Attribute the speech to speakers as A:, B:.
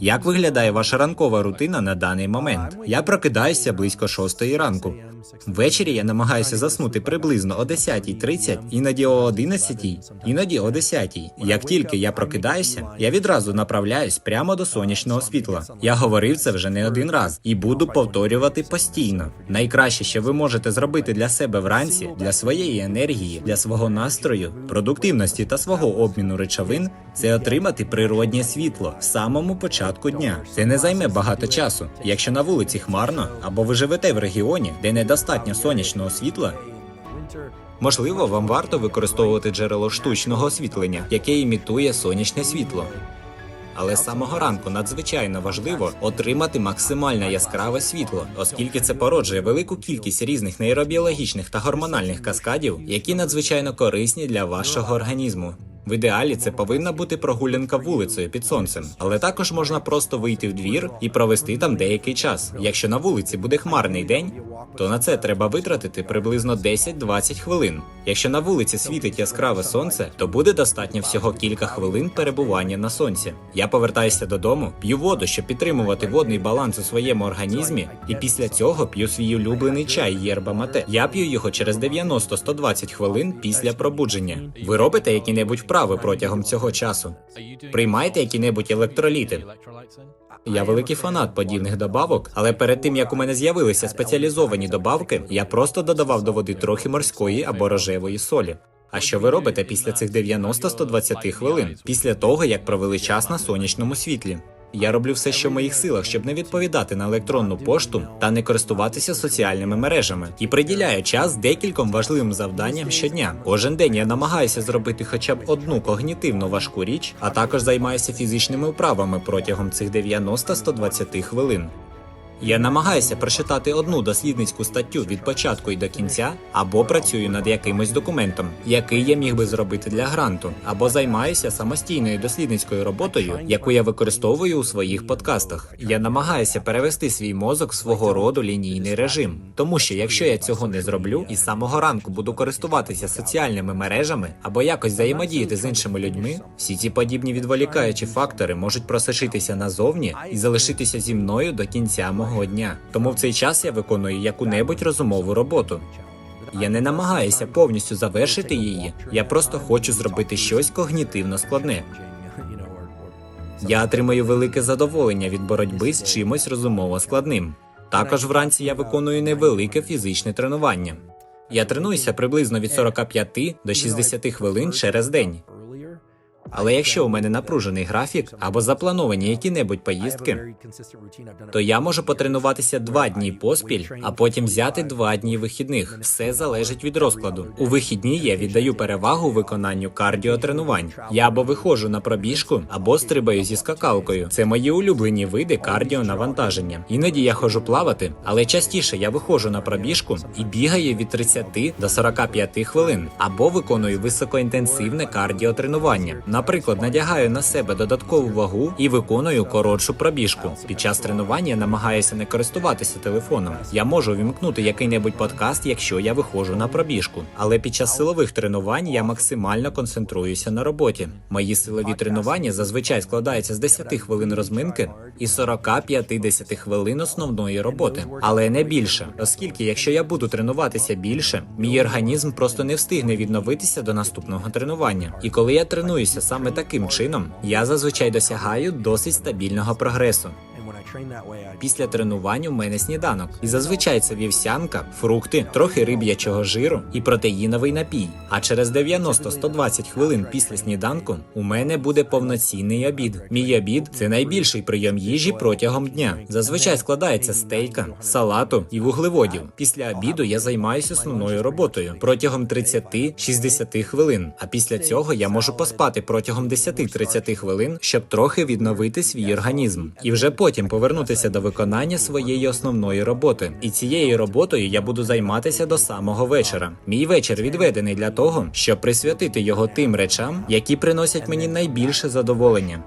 A: Як виглядає ваша ранкова рутина на даний момент? Я прокидаюся близько 6 ранку. Ввечері я намагаюся заснути приблизно о 10.30, іноді о 11.00, іноді о 10.00. Як тільки я прокидаюся, я відразу направляюсь прямо до сонячного світла. Я говорив це вже не один раз і буду повторювати постійно. Найкраще, що ви можете зробити для себе вранці, для своєї енергії, для свого настрою, продуктивності та свого обміну речовин, це отримати природнє світло в самому початку дня. Це не займе багато часу. Якщо на вулиці хмарно або ви живете в регіоні, де недостатньо сонячного світла, можливо, вам варто використовувати джерело штучного освітлення, яке імітує сонячне світло. Але з самого ранку надзвичайно важливо отримати максимально яскраве світло, оскільки це породжує велику кількість різних нейробіологічних та гормональних каскадів, які надзвичайно корисні для вашого організму. В ідеалі це повинна бути прогулянка вулицею під сонцем, але також можна просто вийти в двір і провести там деякий час. Якщо на вулиці буде хмарний день, то на це треба витратити приблизно 10-20 хвилин. Якщо на вулиці світить яскраве сонце, то буде достатньо всього кілька хвилин перебування на сонці. Я повертаюся додому, п'ю воду, щоб підтримувати водний баланс у своєму організмі, і після цього п'ю свій улюблений чай єрба мате. Я п'ю його через 90-120 хвилин після пробудження. Ви робите які-небудь вправи протягом цього часу? Приймаєте які-небудь електроліти? Я великий фанат подібних добавок, але перед тим як у мене з'явилися спеціалізовані добавки, я просто додавав до води трохи морської або рожевої солі. А що ви робите після цих 90-120 хвилин, після того як провели час на сонячному світлі? Я роблю все, що в моїх силах, щоб не відповідати на електронну пошту та не користуватися соціальними мережами, і приділяю час декільком важливим завданням щодня. Кожен день я намагаюся зробити хоча б одну когнітивно важку річ, а також займаюся фізичними вправами протягом цих 90-120 хвилин. Я намагаюся прочитати одну дослідницьку статтю від початку і до кінця, або працюю над якимось документом, який я міг би зробити для гранту, або займаюся самостійною дослідницькою роботою, яку я використовую у своїх подкастах. Я намагаюся перевести свій мозок в свого роду лінійний режим, тому що якщо я цього не зроблю і з самого ранку буду користуватися соціальними мережами або якось взаємодіяти з іншими людьми, всі ці подібні відволікаючі фактори можуть просочитися назовні і залишитися зі мною до кінця мого дня. Тому в цей час я виконую яку-небудь розумову роботу. Я не намагаюся повністю завершити її. Я просто хочу зробити щось когнітивно складне. Я отримую велике задоволення від боротьби з чимось розумово складним. Також вранці я виконую невелике фізичне тренування. Я тренуюся приблизно від 45 до 60 хвилин через день. Але якщо у мене напружений графік або заплановані які-небудь поїздки, то я можу потренуватися два дні поспіль, а потім взяти два дні вихідних. Все залежить від розкладу. У вихідні я віддаю перевагу виконанню кардіотренувань. Я або виходжу на пробіжку, або стрибаю зі скакалкою. Це мої улюблені види кардіонавантаження. Іноді я ходжу плавати, але частіше я виходжу на пробіжку і бігаю від 30 до 45 хвилин, або виконую високоінтенсивне кардіотренування. Наприклад, надягаю на себе додаткову вагу і виконую коротшу пробіжку. Під час тренування намагаюся не користуватися телефоном. Я можу вімкнути який-небудь подкаст, якщо я виходжу на пробіжку. Але під час силових тренувань я максимально концентруюся на роботі. Мої силові тренування зазвичай складаються з 10 хвилин розминки і 40-50 хвилин основної роботи, але не більше, оскільки, якщо я буду тренуватися більше, мій організм просто не встигне відновитися до наступного тренування. І коли я тренуюся саме таким чином, я зазвичай досягаю досить стабільного прогресу. Після тренувань у мене сніданок, і зазвичай це вівсянка, фрукти, трохи риб'ячого жиру і протеїновий напій. А через 90-120 хвилин після сніданку у мене буде повноцінний обід. Мій обід це найбільший прийом їжі протягом дня. Зазвичай складається стейка, салату і вуглеводів. Після обіду я займаюся основною роботою протягом 30-60 хвилин. А після цього я можу поспати протягом 10-30 хвилин, щоб трохи відновити свій організм, і вже потім повернутися до виконання своєї основної роботи. І цією роботою я буду займатися до самого вечора. Мій вечір відведений для того, щоб присвятити його тим речам, які приносять мені найбільше задоволення.